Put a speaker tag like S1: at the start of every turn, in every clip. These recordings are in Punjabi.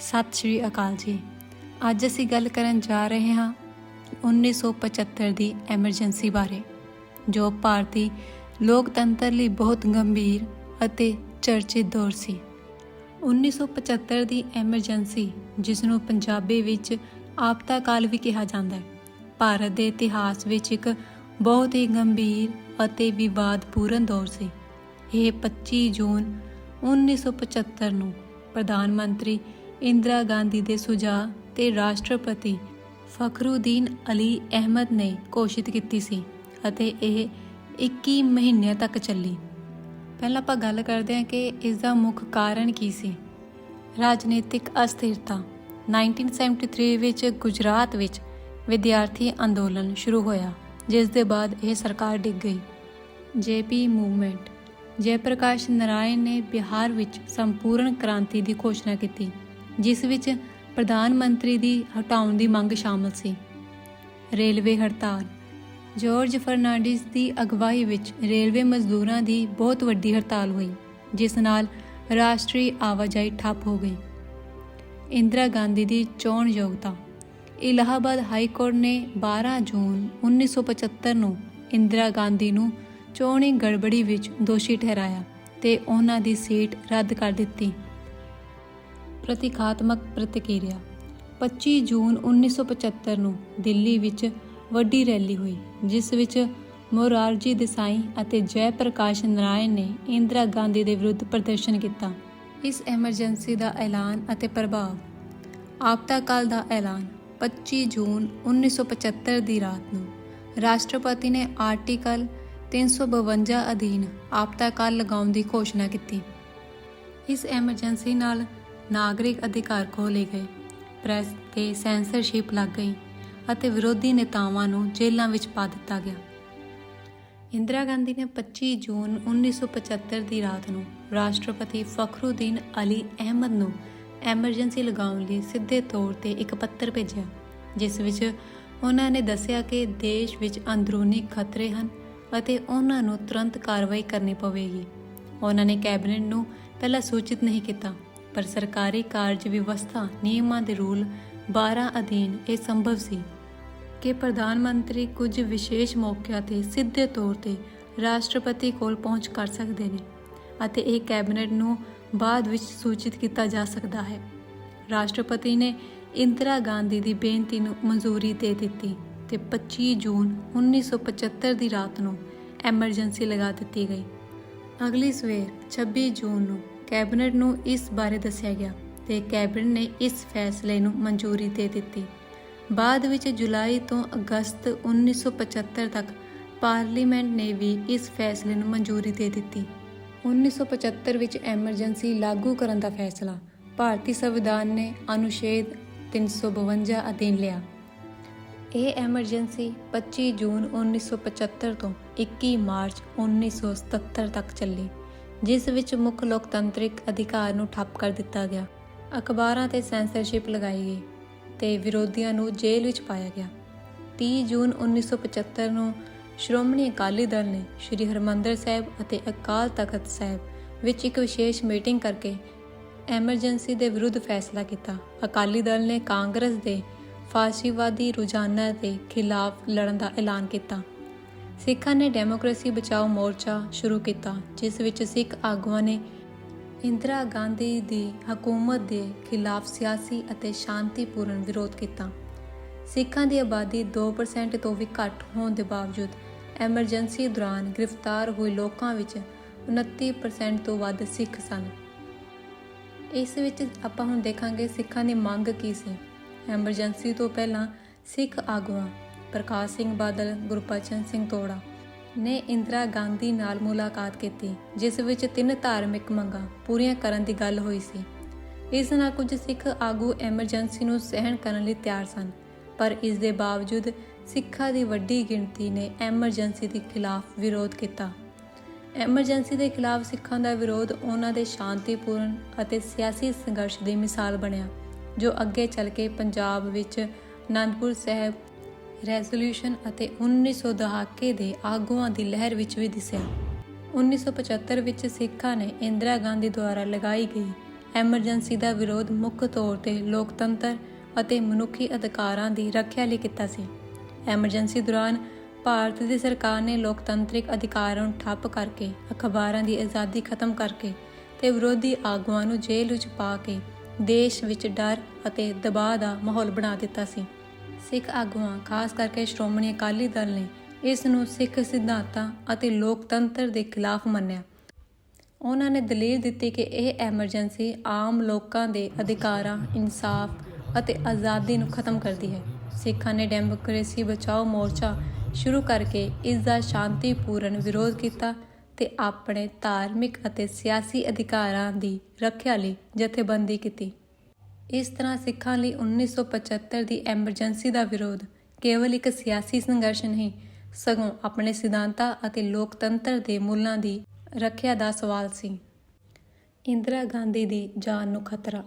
S1: ਸਤਿ ਸ਼੍ਰੀ ਅਕਾਲ ਜੀ। ਅੱਜ ਅਸੀਂ ਗੱਲ ਕਰਨ ਜਾ ਰਹੇ ਹਾਂ 1975 ਦੀ ਐਮਰਜੈਂਸੀ ਬਾਰੇ, ਜੋ ਭਾਰਤੀ ਲੋਕਤੰਤਰ ਲਈ ਬਹੁਤ ਗੰਭੀਰ ਅਤੇ ਚਰਚਿਤ ਦੌਰ ਸੀ। 1975 ਦੀ ਐਮਰਜੈਂਸੀ, ਜਿਸ ਨੂੰ ਪੰਜਾਬੀ ਵਿੱਚ ਆਪਦਾ ਕਾਲ ਵੀ ਕਿਹਾ ਜਾਂਦਾ ਹੈ, ਭਾਰਤ ਦੇ ਇਤਿਹਾਸ ਵਿੱਚ ਇੱਕ ਬਹੁਤ ਹੀ ਗੰਭੀਰ ਅਤੇ ਵਿਵਾਦਪੂਰਨ ਦੌਰ ਸੀ। ਇਹ 25 ਜੂਨ 1975 ਨੂੰ ਪ੍ਰਧਾਨ ਮੰਤਰੀ ਇੰਦਰਾ ਗਾਂਧੀ ਦੇ ਸੁਝਾਅ ਤੇ ਰਾਸ਼ਟਰਪਤੀ ਫਖਰੂਦੀਨ ਅਲੀ ਅਹਿਮਦ ਨੇ ਘੋਸ਼ਿਤ ਕੀਤੀ ਸੀ ਅਤੇ ਇਹ 21 ਮਹੀਨਿਆਂ ਤੱਕ ਚੱਲੀ। ਪਹਿਲਾਂ ਆਪਾਂ ਗੱਲ ਕਰਦੇ ਹਾਂ ਕਿ ਇਸ ਦਾ ਮੁੱਖ ਕਾਰਨ ਕੀ ਸੀ। ਰਾਜਨੀਤਿਕ ਅਸਥਿਰਤਾ। 1973 ਵਿੱਚ ਗੁਜਰਾਤ ਵਿੱਚ ਵਿਦਿਆਰਥੀ ਅੰਦੋਲਨ ਸ਼ੁਰੂ ਹੋਇਆ, ਜਿਸ ਦੇ ਬਾਅਦ ਇਹ ਸਰਕਾਰ ਡਿੱਗ ਗਈ। JP movement. ਜੈਪ੍ਰਕਾਸ਼ ਨਾਰਾਇਣ ਨੇ ਬਿਹਾਰ ਵਿੱਚ ਸੰਪੂਰਨ ਕ੍ਰਾਂਤੀ ਦੀ ਘੋਸ਼ਣਾ ਕੀਤੀ। ਜਿਸ ਵਿੱਚ ਪ੍ਰਧਾਨ ਮੰਤਰੀ ਦੀ ਹਟਾਉਣ ਦੀ ਮੰਗ ਸ਼ਾਮਲ ਸੀ। ਰੇਲਵੇ ਹੜਤਾਲ। ਜਾਰਜ ਫਰਨਾਂਡਿਸ ਦੀ ਅਗਵਾਈ ਵਿੱਚ ਰੇਲਵੇ ਮਜ਼ਦੂਰਾਂ ਦੀ ਬਹੁਤ ਵੱਡੀ ਹੜਤਾਲ ਹੋਈ, ਜਿਸ ਨਾਲ ਰਾਸ਼ਟਰੀ ਆਵਾਜਾਈ ਠੱਪ ਹੋ ਗਈ। ਇੰਦਰਾ ਗਾਂਧੀ ਦੀ ਚੋਣ ਯੋਗਤਾ। ਇਲਾਹਾਬਾਦ ਹਾਈ ਕੋਰਟ ਨੇ 12 ਜੂਨ 1975 ਨੂੰ ਇੰਦਰਾ ਗਾਂਧੀ ਨੂੰ ਚੋਣੀ ਗੜਬੜੀ ਵਿੱਚ ਦੋਸ਼ੀ ਠਹਿਰਾਇਆ ਤੇ ਉਹਨਾਂ ਦੀ ਸੀਟ ਰੱਦ ਕਰ ਦਿੱਤੀ। ਪ੍ਰਤੀਕਾਤਮਕ ਪ੍ਰਤੀਕਿਰਿਆ। 25 ਜੂਨ 1975 ਨੂੰ ਦਿੱਲੀ ਵਿੱਚ ਵੱਡੀ ਰੈਲੀ ਹੋਈ, ਜਿਸ ਵਿੱਚ ਮੋਰਾਰਜੀ ਦੇਸਾਈ ਅਤੇ ਜੈ ਪ੍ਰਕਾਸ਼ ਨਾਰਾਇਣ ਨੇ ਇੰਦਰਾ ਗਾਂਧੀ ਦੇ ਵਿਰੁੱਧ ਪ੍ਰਦਰਸ਼ਨ ਕੀਤਾ। ਇਸ ਐਮਰਜੈਂਸੀ ਦਾ ਐਲਾਨ ਅਤੇ ਪ੍ਰਭਾਵ। ਆਪਤਾਕਾਲ ਦਾ ਐਲਾਨ 25 ਜੂਨ 1975 ਦੀ ਰਾਤ ਨੂੰ ਰਾਸ਼ਟਰਪਤੀ ਨੇ ਆਰਟੀਕਲ 352 ਅਧੀਨ ਆਪਤਾਕਾਲ ਲਗਾਉਣ ਦੀ ਘੋਸ਼ਣਾ ਕੀਤੀ। ਇਸ ਐਮਰਜੈਂਸੀ ਨਾਲ ਨਾਗਰਿਕ ਅਧਿਕਾਰ ਖੋਲੇ ਗਏ। ਪ੍ਰੈਸ ਤੇ ਸੈਂਸਰਸ਼ਿਪ ਲੱਗ ਗਈ ਅਤੇ ਵਿਰੋਧੀ ਨੇਤਾਵਾਂ ਨੂੰ ਜੇਲ੍ਹਾਂ ਵਿੱਚ ਪਾ ਦਿੱਤਾ ਗਿਆ। ਇੰਦਰਾ ਗਾਂਧੀ ਨੇ 25 ਜੂਨ 1975 ਦੀ ਰਾਤ ਨੂੰ ਰਾਸ਼ਟਰਪਤੀ ਫਖਰੂਦੀਨ ਅਲੀ ਅਹਿਮਦ ਨੂੰ ਐਮਰਜੈਂਸੀ ਲਗਾਉਣ ਲਈ ਸਿੱਧੇ ਤੌਰ ਤੇ ਇੱਕ ਪੱਤਰ ਭੇਜਿਆ, ਜਿਸ ਵਿੱਚ ਉਹਨਾਂ ਨੇ ਦੱਸਿਆ ਕਿ ਦੇਸ਼ ਵਿੱਚ ਅੰਦਰੂਨੀ ਖਤਰੇ ਹਨ ਅਤੇ ਉਹਨਾਂ ਨੂੰ ਤੁਰੰਤ ਕਾਰਵਾਈ ਕਰਨੀ ਪਵੇਗੀ। ਉਹਨਾਂ ਨੇ ਕੈਬਨਿਟ ਨੂੰ ਪਹਿਲਾਂ ਸੂਚਿਤ ਨਹੀਂ ਕੀਤਾ। ਪਰ ਸਰਕਾਰੀ ਕਾਰਜ ਵਿਵਸਥਾ, ਨਿਯਮਾਂ ਦੇ ਰੂਲ 12 ਅਧੀਨ ਇਹ ਸੰਭਵ ਸੀ ਕਿ ਪ੍ਰਧਾਨ ਮੰਤਰੀ ਕੁਝ ਵਿਸ਼ੇਸ਼ ਮੌਕਿਆਂ ਤੇ ਸਿੱਧੇ ਤੌਰ ਤੇ ਰਾਸ਼ਟਰਪਤੀ ਕੋਲ ਪਹੁੰਚ ਕਰ ਸਕਦੇ ਨੇ ਅਤੇ ਇਹ ਕੈਬਨਿਟ ਨੂੰ ਬਾਅਦ ਵਿੱਚ ਸੂਚਿਤ ਕੀਤਾ ਜਾ ਸਕਦਾ ਹੈ। ਰਾਸ਼ਟਰਪਤੀ ਨੇ ਇੰਦਰਾ ਗਾਂਧੀ ਦੀ ਬੇਨਤੀ ਨੂੰ ਮਨਜ਼ੂਰੀ ਦੇ ਦਿੱਤੀ ਤੇ 25 ਜੂਨ 1975 ਦੀ ਰਾਤ ਨੂੰ ਐਮਰਜੈਂਸੀ ਲਗਾ ਦਿੱਤੀ ਗਈ। ਅਗਲੀ ਸਵੇਰ 26 ਜੂਨ ਨੂੰ ਕੈਬਨਿਟ ਨੂੰ ਇਸ ਬਾਰੇ ਦੱਸਿਆ ਗਿਆ ਤੇ ਕੈਬਨਿਟ ਨੇ ਇਸ ਫੈਸਲੇ ਨੂੰ ਮਨਜ਼ੂਰੀ ਦੇ ਦਿੱਤੀ। ਬਾਅਦ ਵਿੱਚ ਜੁਲਾਈ ਤੋਂ ਅਗਸਤ 1975 ਤੱਕ ਪਾਰਲੀਮੈਂਟ ਨੇ ਵੀ ਇਸ ਫੈਸਲੇ ਨੂੰ ਮਨਜ਼ੂਰੀ ਦੇ ਦਿੱਤੀ। 1975 ਵਿੱਚ ਐਮਰਜੈਂਸੀ ਲਾਗੂ ਕਰਨ ਦਾ ਫੈਸਲਾ ਭਾਰਤੀ ਸੰਵਿਧਾਨ ਨੇ ਅਨੁਛੇਦ 352 ਅਧੀਨ ਲਿਆ। ਇਹ ਐਮਰਜੈਂਸੀ 25 ਜੂਨ 1975 ਤੋਂ 21 ਮਾਰਚ 1977 ਤੱਕ ਚੱਲੀ। ਜਿਸ ਵਿੱਚ ਮੁੱਖ ਲੋਕਤੰਤਰਿਕ ਅਧਿਕਾਰ ਨੂੰ ਠੱਪ ਕਰ ਦਿੱਤਾ ਗਿਆ। ਅਖਬਾਰਾਂ ਤੇ ਸੈਂਸਰਸ਼ਿਪ ਲਗਾਈ ਗਈ ਤੇ ਵਿਰੋਧੀਆਂ ਨੂੰ ਜੇਲ੍ਹ ਵਿੱਚ ਪਾਇਆ ਗਿਆ। 30 ਜੂਨ 1975 ਨੂੰ ਸ਼੍ਰੋਮਣੀ ਅਕਾਲੀ ਦਲ ਨੇ ਸ੍ਰੀ ਹਰਮੰਦਰ ਸਾਹਿਬ ਅਤੇ ਅਕਾਲ ਤਖਤ ਸਾਹਿਬ ਵਿੱਚ ਇੱਕ ਵਿਸ਼ੇਸ਼ ਮੀਟਿੰਗ ਕਰਕੇ ਐਮਰਜੈਂਸੀ ਦੇ ਵਿਰੁੱਧ ਫੈਸਲਾ ਕੀਤਾ। ਅਕਾਲੀ ਦਲ ਨੇ ਕਾਂਗਰਸ ਦੇ ਫਾਸੀਵਾਦੀ ਰੁਝਾਨਾਂ ਦੇ ਖਿਲਾਫ ਲੜਨ ਦਾ ਐਲਾਨ ਕੀਤਾ। ਸਿੱਖਾਂ ਨੇ ਡੈਮੋਕ੍ਰੇਸੀ ਬਚਾਓ ਮੋਰਚਾ ਸ਼ੁਰੂ ਕੀਤਾ, ਜਿਸ ਵਿੱਚ ਸਿੱਖ ਆਗੂਆਂ ਨੇ ਇੰਦਰਾ ਗਾਂਧੀ ਦੀ ਹਕੂਮਤ ਦੇ ਖਿਲਾਫ ਸਿਆਸੀ ਅਤੇ ਸ਼ਾਂਤੀਪੂਰਨ ਵਿਰੋਧ ਕੀਤਾ। ਸਿੱਖਾਂ ਦੀ ਆਬਾਦੀ 2% ਤੋਂ ਵੀ ਘੱਟ ਹੋਣ ਦੇ ਬਾਵਜੂਦ ਐਮਰਜੈਂਸੀ ਦੌਰਾਨ ਗ੍ਰਿਫਤਾਰ ਹੋਏ ਲੋਕਾਂ ਵਿੱਚ 29% ਤੋਂ ਵੱਧ ਸਿੱਖ ਸਨ। ਇਸ ਵਿੱਚ ਆਪਾਂ ਹੁਣ ਦੇਖਾਂਗੇ ਸਿੱਖਾਂ ਦੀ ਮੰਗ ਕੀ ਸੀ। ਐਮਰਜੈਂਸੀ ਤੋਂ ਪਹਿਲਾਂ ਸਿੱਖ ਆਗੂਆਂ ਪ੍ਰਕਾਸ਼ ਸਿੰਘ ਬਾਦਲ ਗੁਰਬਚਨ ਸਿੰਘ ਤੋੜਾ ਨੇ ਇੰਦਰਾ ਗਾਂਧੀ ਨਾਲ ਮੁਲਾਕਾਤ ਕੀਤੀ, ਜਿਸ ਵਿੱਚ ਤਿੰਨ ਧਾਰਮਿਕ ਮੰਗਾਂ ਪੂਰੀਆਂ ਕਰਨ ਦੀ ਗੱਲ ਹੋਈ ਸੀ। ਇਸ ਨਾਲ ਕੁਝ ਸਿੱਖ ਆਗੂ ਐਮਰਜੈਂਸੀ ਨੂੰ ਸਹਿਣ ਕਰਨ ਲਈ ਤਿਆਰ ਸਨ, ਪਰ ਇਸ ਦੇ ਬਾਵਜੂਦ ਸਿੱਖਾਂ ਦੀ ਵੱਡੀ ਗਿਣਤੀ ਨੇ ਐਮਰਜੈਂਸੀ ਦੇ ਖਿਲਾਫ ਵਿਰੋਧ ਕੀਤਾ। ਐਮਰਜੈਂਸੀ ਦੇ ਖਿਲਾਫ ਸਿੱਖਾਂ ਦਾ ਵਿਰੋਧ ਉਹਨਾਂ ਦੇ ਸ਼ਾਂਤੀਪੂਰਨ ਅਤੇ ਸਿਆਸੀ ਸੰਘਰਸ਼ ਦੀ ਮਿਸਾਲ ਬਣਿਆ, ਜੋ ਅੱਗੇ ਚੱਲ ਕੇ ਪੰਜਾਬ ਵਿੱਚ ਅਨੰਦਪੁਰ ਸਾਹਿਬ ਰੈਜ਼ੋਲੂਸ਼ਨ ਅਤੇ 1900 ਦਹਾਕੇ ਦੇ ਆਗੂਆਂ ਦੀ ਲਹਿਰ ਵਿੱਚ ਵੀ ਦਿਸਿਆ। 1975 ਵਿੱਚ ਸਿੱਖਾਂ ਨੇ ਇੰਦਰਾ ਗਾਂਧੀ ਦੁਆਰਾ ਲਗਾਈ ਗਈ ਐਮਰਜੈਂਸੀ ਦਾ ਵਿਰੋਧ ਮੁੱਖ ਤੌਰ ਤੇ ਲੋਕਤੰਤਰ ਅਤੇ ਮਨੁੱਖੀ ਅਧਿਕਾਰਾਂ ਦੀ ਰੱਖਿਆ ਲਈ ਕੀਤਾ ਸੀ। ਐਮਰਜੈਂਸੀ ਦੌਰਾਨ ਭਾਰਤ ਦੀ ਸਰਕਾਰ ਨੇ ਲੋਕਤੰਤਰਿਕ ਅਧਿਕਾਰਾਂ ਨੂੰ ਠੱਪ ਕਰਕੇ, ਅਖਬਾਰਾਂ ਦੀ ਆਜ਼ਾਦੀ ਖਤਮ ਕਰਕੇ ਤੇ ਵਿਰੋਧੀ ਆਗੂਆਂ ਨੂੰ ਜੇਲ੍ਹ ਵਿੱਚ ਪਾ ਕੇ ਦੇਸ਼ ਵਿੱਚ ਡਰ ਅਤੇ ਦਬਾਅ ਦਾ ਮਾਹੌਲ ਬਣਾ ਦਿੱਤਾ ਸੀ। ਸਿੱਖ ਆਗੂਆਂ, ਖਾਸ ਕਰਕੇ ਸ਼੍ਰੋਮਣੀ ਅਕਾਲੀ ਦਲ ਨੇ ਇਸ ਨੂੰ ਸਿੱਖ ਸਿਧਾਂਤਾਂ ਅਤੇ ਲੋਕਤੰਤਰ ਦੇ ਖਿਲਾਫ ਮੰਨਿਆ। ਉਹਨਾਂ ਨੇ ਦਲੀਲ ਦਿੱਤੀ ਕਿ ਇਹ ਐਮਰਜੈਂਸੀ ਆਮ ਲੋਕਾਂ ਦੇ ਅਧਿਕਾਰਾਂ, ਇਨਸਾਫ ਅਤੇ ਆਜ਼ਾਦੀ ਨੂੰ ਖਤਮ ਕਰਦੀ ਹੈ। ਸਿੱਖਾਂ ਨੇ ਡੈਮੋਕ੍ਰੇਸੀ ਬਚਾਓ ਮੋਰਚਾ ਸ਼ੁਰੂ ਕਰਕੇ ਇਸ ਦਾ ਸ਼ਾਂਤੀਪੂਰਨ ਵਿਰੋਧ ਕੀਤਾ ਤੇ ਆਪਣੇ ਧਾਰਮਿਕ ਅਤੇ ਸਿਆਸੀ ਅਧਿਕਾਰਾਂ ਦੀ ਰੱਖਿਆ ਲਈ ਜਥੇਬੰਦੀ ਕੀਤੀ। ਇਸ ਤਰ੍ਹਾਂ ਸਿੱਖਾਂ ਲਈ 1975 ਦੀ ਐਮਰਜੈਂਸੀ ਦਾ ਵਿਰੋਧ ਕੇਵਲ ਇੱਕ ਸਿਆਸੀ ਸੰਘਰਸ਼ ਨਹੀਂ, ਸਗੋਂ ਆਪਣੇ ਸਿਧਾਂਤਾਂ ਅਤੇ ਲੋਕਤੰਤਰ ਦੇ ਮੁੱਲਾਂ ਦੀ ਰੱਖਿਆ ਦਾ ਸਵਾਲ ਸੀ। ਇੰਦਰਾ ਗਾਂਧੀ ਦੀ ਜਾਨ ਨੂੰ ਖਤਰਾ।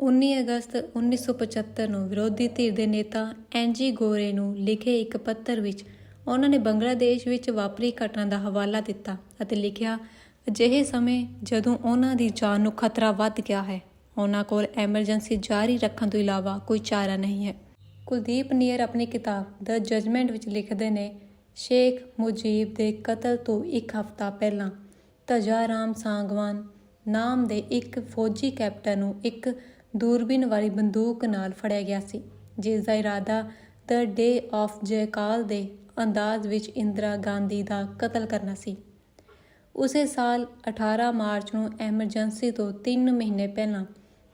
S1: 19 ਅਗਸਤ 1975 ਨੂੰ ਵਿਰੋਧੀ ਧਿਰ ਦੇ ਨੇਤਾ ਐਨਜੀ ਗੋਰੇ ਨੂੰ ਲਿਖੇ ਇੱਕ ਪੱਤਰ ਵਿੱਚ ਉਹਨਾਂ ਨੇ ਬੰਗਲਾਦੇਸ਼ ਵਿੱਚ ਵਾਪਰੀ ਘਟਨਾ ਦਾ ਹਵਾਲਾ ਦਿੱਤਾ ਅਤੇ ਲਿਖਿਆ, ਅਜਿਹੇ ਸਮੇਂ ਜਦੋਂ ਉਹਨਾਂ ਦੀ ਜਾਨ ਨੂੰ ਖਤਰਾ ਵੱਧ ਗਿਆ ਹੈ ਉਹਨਾਂ ਕੋਲ ਐਮਰਜੈਂਸੀ ਜਾਰੀ ਰੱਖਣ ਤੋਂ ਇਲਾਵਾ ਕੋਈ ਚਾਰਾ ਨਹੀਂ ਹੈ। ਕੁਲਦੀਪ ਨੀਅਰ ਆਪਣੀ ਕਿਤਾਬ ਦ ਜਜਮੈਂਟ ਵਿੱਚ ਲਿਖਦੇ ਨੇ, ਸ਼ੇਖ ਮੁਜੀਬ ਦੇ ਕਤਲ ਤੋਂ ਇੱਕ ਹਫ਼ਤਾ ਪਹਿਲਾਂ ਤਜਾਰਾਮ ਸਾਂਗਵਾਨ ਨਾਮ ਦੇ ਇੱਕ ਫੌਜੀ ਕੈਪਟਨ ਨੂੰ ਇੱਕ ਦੂਰਬੀਨ ਵਾਲੀ ਬੰਦੂਕ ਨਾਲ ਫੜਿਆ ਗਿਆ ਸੀ, ਜਿਸ ਦਾ ਇਰਾਦਾ ਦ ਡੇ ਆਫ ਜੈਕਾਲ ਦੇ ਅੰਦਾਜ਼ ਵਿੱਚ ਇੰਦਰਾ ਗਾਂਧੀ ਦਾ ਕਤਲ ਕਰਨਾ ਸੀ। ਉਸੇ ਸਾਲ 18 ਮਾਰਚ ਨੂੰ ਐਮਰਜੈਂਸੀ ਤੋਂ 3 ਮਹੀਨੇ ਪਹਿਲਾਂ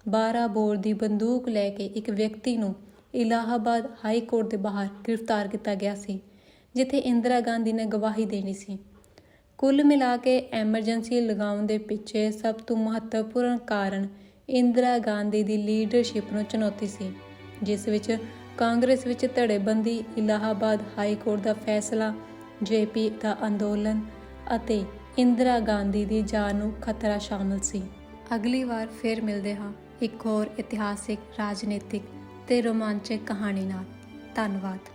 S1: 12 ਬੋਰ ਦੀ ਬੰਦੂਕ ਲੈ ਕੇ ਇੱਕ ਵਿਅਕਤੀ ਨੂੰ ਇਲਾਹਾਬਾਦ ਹਾਈ ਕੋਰਟ ਦੇ ਬਾਹਰ ਗ੍ਰਿਫਤਾਰ ਕੀਤਾ ਗਿਆ ਸੀ, ਜਿੱਥੇ ਇੰਦਰਾ ਗਾਂਧੀ ਨੇ ਗਵਾਹੀ ਦੇਣੀ ਸੀ। ਕੁੱਲ ਮਿਲਾ ਕੇ ਐਮਰਜੈਂਸੀ ਲਗਾਉਣ ਦੇ ਪਿੱਛੇ ਸਭ ਤੋਂ ਮਹੱਤਵਪੂਰਨ ਕਾਰਨ ਇੰਦਰਾ ਗਾਂਧੀ ਦੀ ਲੀਡਰਸ਼ਿਪ ਨੂੰ ਚੁਣੌਤੀ ਸੀ, ਜਿਸ ਵਿੱਚ ਕਾਂਗਰਸ ਵਿੱਚ ਧੜੇਬੰਦੀ, ਇਲਾਹਾਬਾਦ ਹਾਈ ਕੋਰਟ ਦਾ ਫੈਸਲਾ, ਜੇਪੀ ਦਾ ਅੰਦੋਲਨ ਅਤੇ ਇੰਦਰਾ ਗਾਂਧੀ ਦੀ ਜਾਨ ਨੂੰ ਖਤਰਾ ਸ਼ਾਮਲ ਸੀ। ਅਗਲੀ ਵਾਰ ਫੇਰ ਮਿਲਦੇ ਹਾਂ। ਇੱਕ ਹੋਰ ਇਤਿਹਾਸਿਕ ਰਾਜਨੀਤਿਕ ਤੇ ਰੋਮਾਂਚਕ ਕਹਾਣੀ ਨਾਲ। ਧੰਨਵਾਦ।